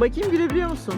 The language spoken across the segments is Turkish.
Bakayım gülebiliyor musun?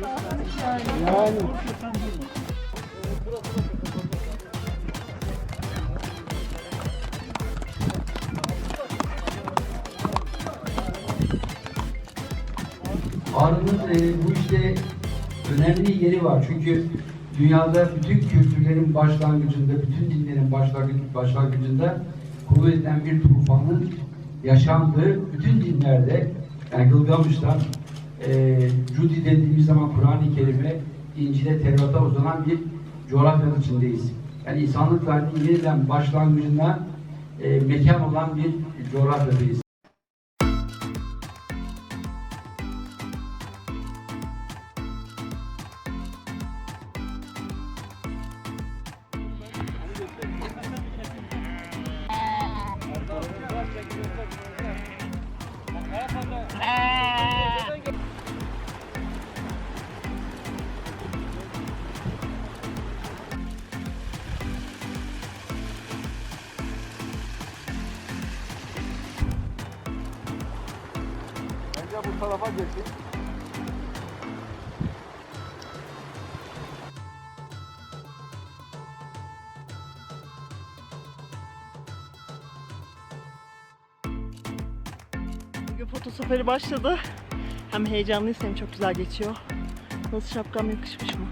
Yani. Ağrı'nın e, bu işte önemli yeri var. Çünkü dünyada bütün kültürlerin başlangıcında, bütün dinlerin başlangıcı, başlangıcında kuvvetten bir tufanın yaşandığı bütün dinlerde yani Gılgamış'tan e, Cudi dediğimiz zaman Kur'an-ı Kerim'e, İncil'e, Tevrat'a uzanan bir coğrafyanın içindeyiz. Yani insanlık tarihinin yeniden başlangıcına e, mekan olan bir coğrafyadayız. Bence tarafa geçin. Bugün foto seferi başladı. Hem heyecanlıyız hem çok güzel geçiyor. Nasıl şapkam yakışmış mı?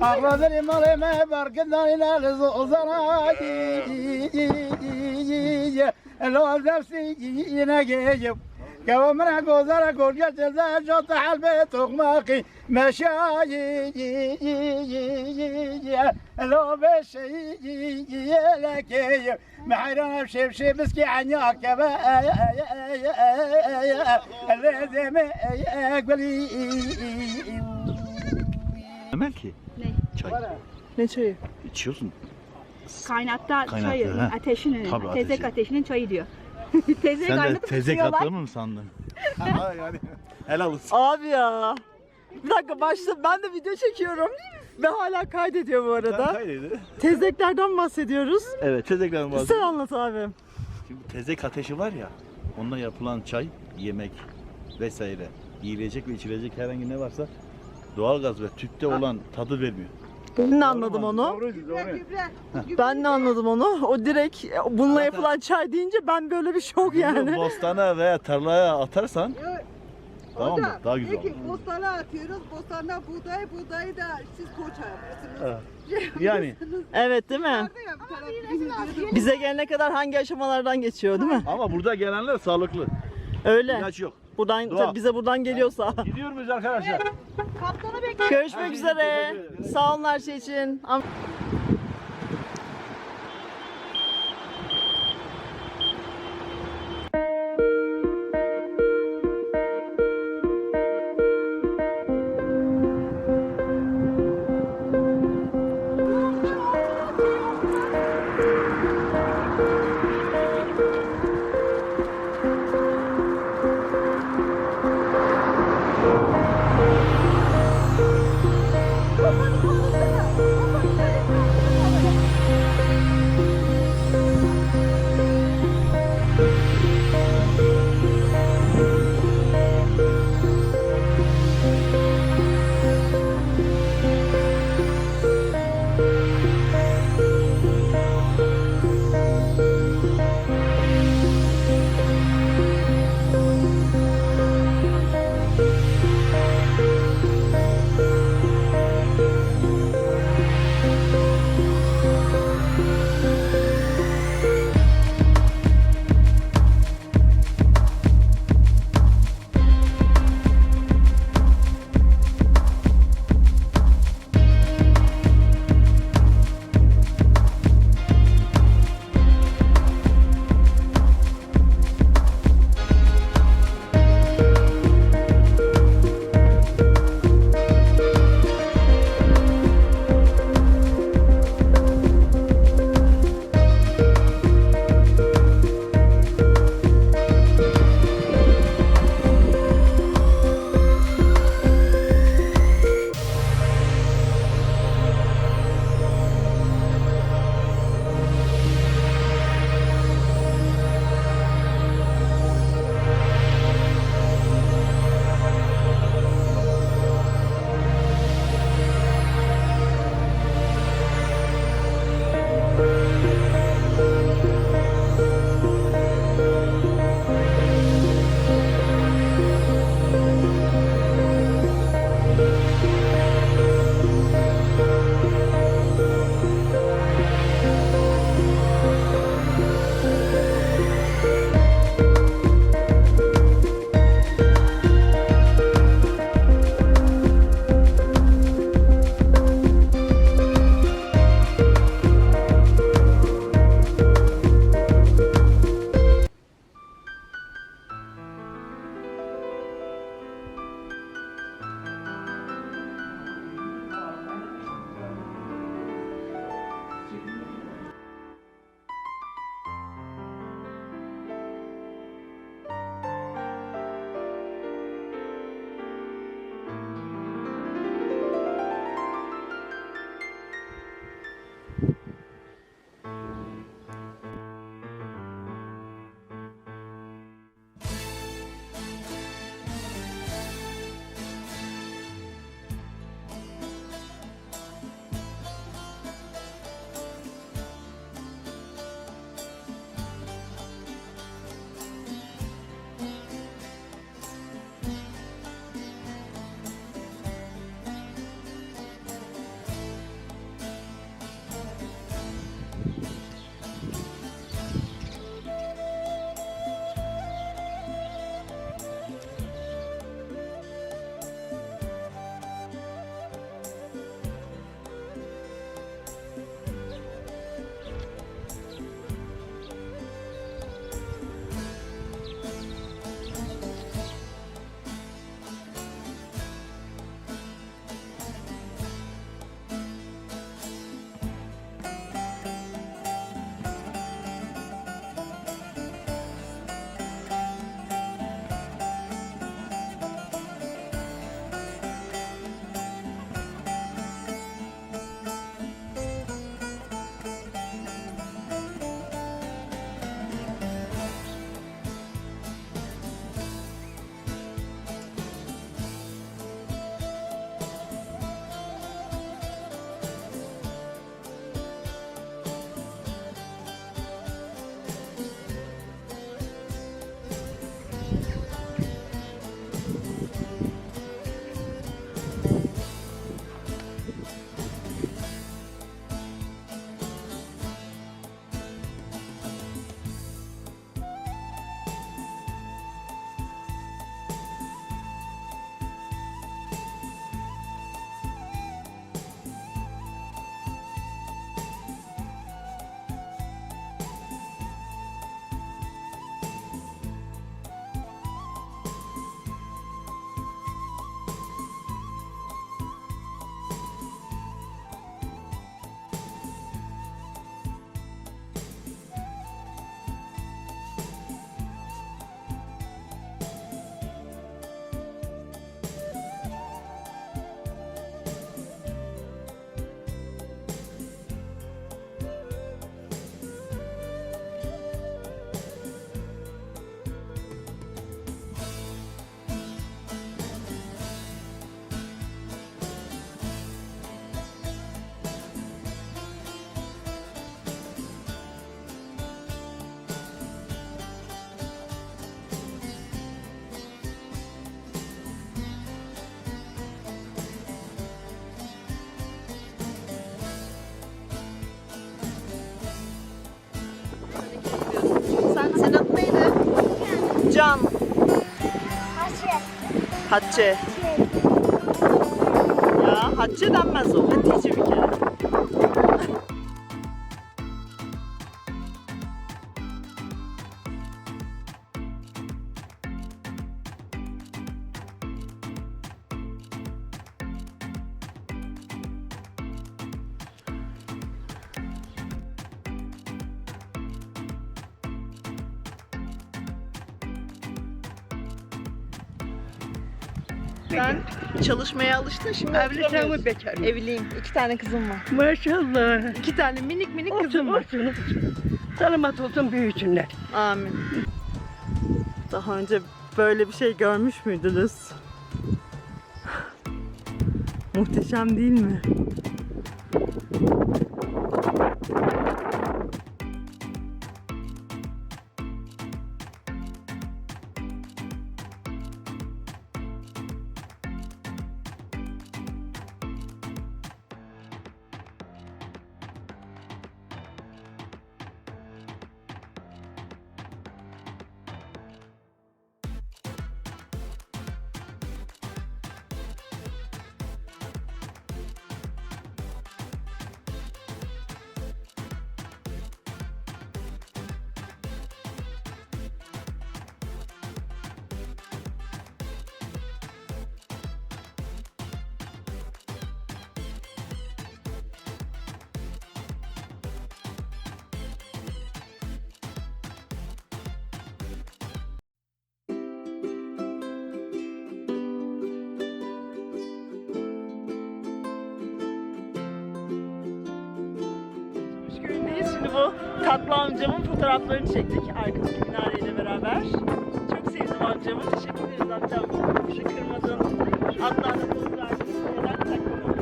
Ağladım aleme barkından yiyeyim. Elo yine giyeyim. Kavamına gozara gorga ceza jota halbe tokmaki meşayi Elo beşi yelekeyim Mehayrana şevşe biski anya kebe Lezeme ekbeli Emel ki. Çay. Ne çayı? İçiyorsun. Kaynatta Kaynattı, çayı, ha. ateşinin, Tabii, tezek ateşi. ateşinin çayı diyor. tezek Sen de kaynatıp tezek attığını mı sandın? ha yani. Helal olsun. Abi ya. Bir dakika başta ben de video çekiyorum. Ve hala kaydediyor bu arada. Kaydıydı. Tezeklerden bahsediyoruz. Evet tezekten Sen bahsediyorum. anlat abi. Şimdi tezek ateşi var ya. Ondan yapılan çay, yemek vesaire. Yiyecek ve içilecek herhangi ne varsa doğalgaz ve tüpte olan tadı vermiyor. Ben de anladım onu. Doğruydu doğru. Ben de anladım onu. O direkt bununla yapılan çay deyince ben böyle bir şok yani. Bostana veya tarlaya atarsan tamam mı? Daha güzel olur. Peki bostana atıyoruz. Bostana buğday, buğdayı da siz poğaça yapıyorsunuz. Yani Evet değil mi? Bize gelene kadar hangi aşamalardan geçiyor değil mi? ama burada gelenler sağlıklı. Öyle. İlaç yok. Buradan tabii bize buradan geliyorsa. Gidiyor muyuz arkadaşlar? Görüşmek üzere. Sağ olun her şey için. Hatice. Ya Hatice denmez o. Hatice bir kere. Sen çalışmaya alıştın şimdi Evli oturamıyorsun. sen bekarım. Evliyim. İki tane kızım var. Maşallah. İki tane minik minik Olsun kızım var. olsun. Selamet olsun büyüsünler. Amin. Daha önce böyle bir şey görmüş müydünüz? Muhteşem değil mi? Tatlı amcamın fotoğraflarını çektik arkadaki minareyle beraber. Çok sevdim amcamı. Teşekkür ederiz amcam. Bizi kırmadın. Verdin. Neden takmadın?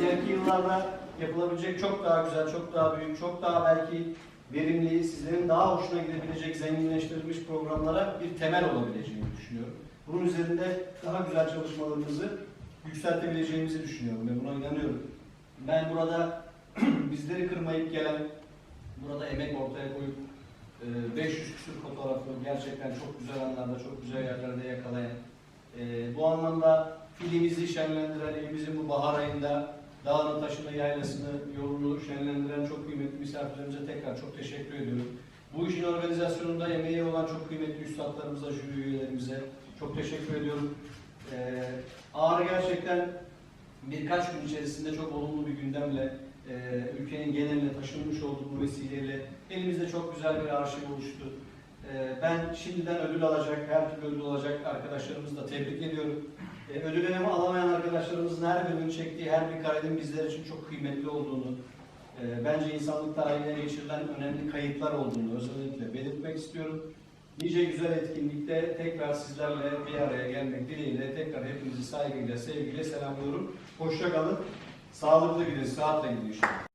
ileriki yıllarda yapılabilecek çok daha güzel, çok daha büyük, çok daha belki verimli, sizlerin daha hoşuna gidebilecek zenginleştirilmiş programlara bir temel olabileceğini düşünüyorum. Bunun üzerinde daha güzel çalışmalarımızı yükseltebileceğimizi düşünüyorum ve buna inanıyorum. Ben burada bizleri kırmayıp gelen, burada emek ortaya koyup e, 500 küsur fotoğrafı gerçekten çok güzel anlarda, çok güzel yerlerde yakalayan, e, bu anlamda ilimizi şenlendiren, ilimizin bu bahar ayında dağını, taşını, yaylasını, yolunu şenlendiren çok kıymetli misafirlerimize tekrar çok teşekkür ediyorum. Bu işin organizasyonunda emeği olan çok kıymetli üstadlarımıza, jüri üyelerimize çok teşekkür ediyorum. Ee, Ağrı gerçekten birkaç gün içerisinde çok olumlu bir gündemle e, ülkenin geneline taşınmış olduğu bu vesileyle elimizde çok güzel bir arşiv oluştu. Ee, ben şimdiden ödül alacak, her türlü ödül alacak arkadaşlarımızı da tebrik ediyorum. E, ödül ödemi alamayan arkadaşlarımızın her birinin çektiği her bir karenin bizler için çok kıymetli olduğunu, e, bence insanlık tarihine geçirilen önemli kayıtlar olduğunu özellikle belirtmek istiyorum. Nice güzel etkinlikte tekrar sizlerle bir araya gelmek dileğiyle tekrar hepinizi saygıyla, sevgiyle selamlıyorum. Hoşça kalın, sağlıklı gidin, sıhhatle gidin inşallah.